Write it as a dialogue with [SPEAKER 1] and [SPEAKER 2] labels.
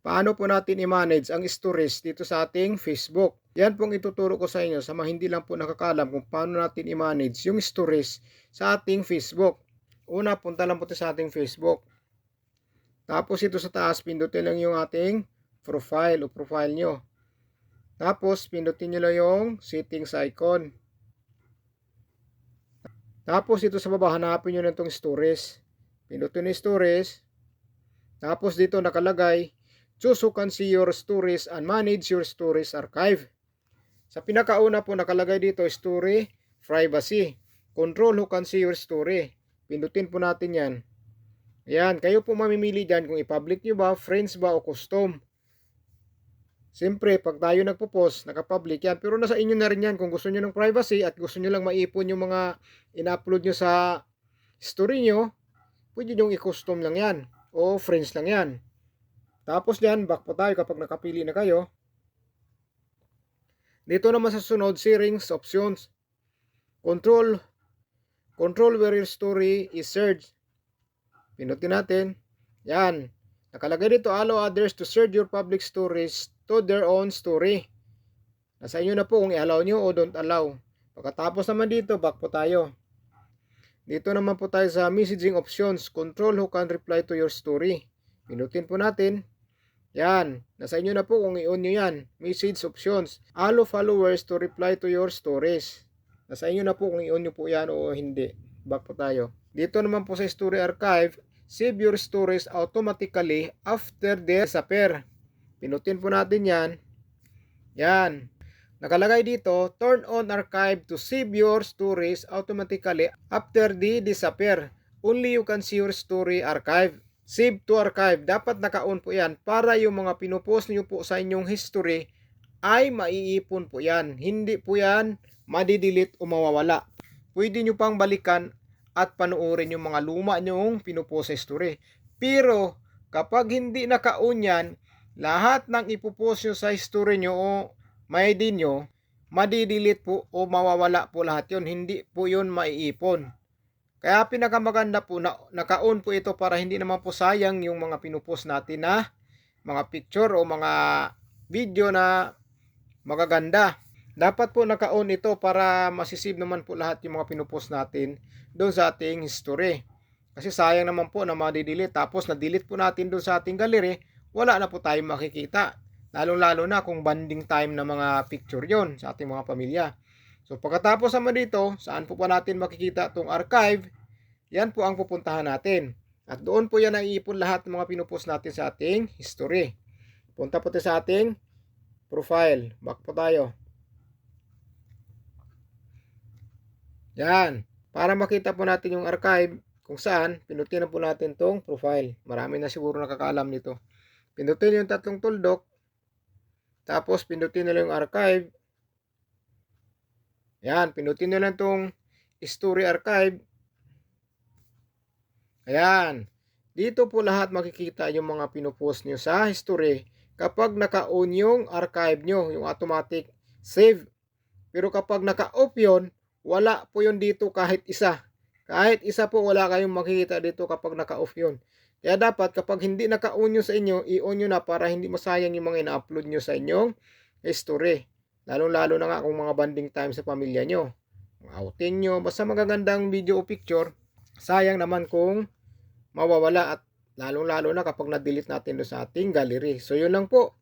[SPEAKER 1] paano po natin i-manage ang stories dito sa ating Facebook. Yan pong ituturo ko sa inyo sa mga hindi lang po nakakalam kung paano natin i-manage yung stories sa ating Facebook. Una, punta lang po tayo sa ating Facebook. Tapos ito sa taas, pindutin lang yung ating profile o profile nyo. Tapos, pindutin nyo lang yung settings icon. Tapos, ito sa baba, hanapin nyo na itong stories. Pindutin yung stories. Tapos, dito nakalagay, choose who can see your stories and manage your stories archive. Sa pinakauna po nakalagay dito, story, privacy. Control who can see your story. Pindutin po natin yan. Ayan, kayo po mamimili dyan kung i-public nyo ba, friends ba o custom. Siyempre, pag tayo nagpo-post, nakapublic yan. Pero nasa inyo na rin yan kung gusto nyo ng privacy at gusto nyo lang maipon yung mga in-upload nyo sa story nyo, pwede nyo i-custom lang yan. O friends lang yan. Tapos yan, back po tayo kapag nakapili na kayo. Dito naman sa sunod, settings, options. Control, control where your story is searched. Pinutin natin. Yan. Nakalagay dito, allow others to search your public stories to their own story. Nasa inyo na po kung i-allow nyo o don't allow. Pagkatapos naman dito, back po tayo. Dito naman po tayo sa messaging options. Control who can reply to your story. Pinutin po natin. Yan. Nasa inyo na po kung i-on nyo yan. Message options. Allow followers to reply to your stories. Nasa inyo na po kung i-on nyo po yan o hindi. Back po tayo. Dito naman po sa story archive, save your stories automatically after they disappear. Pinutin po natin yan. Yan. Nakalagay dito, turn on archive to save your stories automatically after they disappear. Only you can see your story archive. Save to archive. Dapat naka-on po yan para yung mga pinupost niyo po sa inyong history ay maiipon po yan. Hindi po yan madidelete o mawawala. Pwede nyo pang balikan at panoorin yung mga luma nyong pinupost sa history. Pero kapag hindi naka-on yan, lahat ng ipopost nyo sa history nyo o may din nyo, madidelete po o mawawala po lahat yon Hindi po yun maiipon. Kaya pinakamaganda po na naka-on po ito para hindi naman po sayang yung mga pinupost natin na mga picture o mga video na magaganda. Dapat po naka-on ito para masisave naman po lahat yung mga pinupost natin doon sa ating history. Kasi sayang naman po na madidelete tapos na-delete po natin doon sa ating gallery, wala na po tayong makikita. Lalo-lalo na kung banding time na mga picture yon sa ating mga pamilya. So pagkatapos naman dito, saan po pa natin makikita itong archive? Yan po ang pupuntahan natin. At doon po yan naiipon lahat ng mga pinupost natin sa ating history. Punta po tayo sa ating profile. Back po tayo. Yan. Para makita po natin yung archive kung saan, pinutin na po natin tong profile. Marami na siguro nakakaalam nito. Pindutin yung tatlong tuldok. Tapos pindutin nila yung archive. Yan, pinutin nyo lang tong story archive. Ayan. Dito po lahat makikita yung mga pinupost nyo sa history kapag naka-on yung archive nyo, yung automatic save. Pero kapag naka-off yun, wala po yun dito kahit isa. Kahit isa po wala kayong makikita dito kapag naka-off yun. Kaya dapat kapag hindi naka-on nyo sa inyo, i-on nyo na para hindi masayang yung mga ina-upload nyo sa inyong history. Lalong-lalo na nga kung mga banding time sa pamilya nyo. Outing nyo, basta magagandang video o picture, sayang naman kung mawawala at lalong-lalo na kapag na-delete natin doon sa ating gallery. So yun lang po.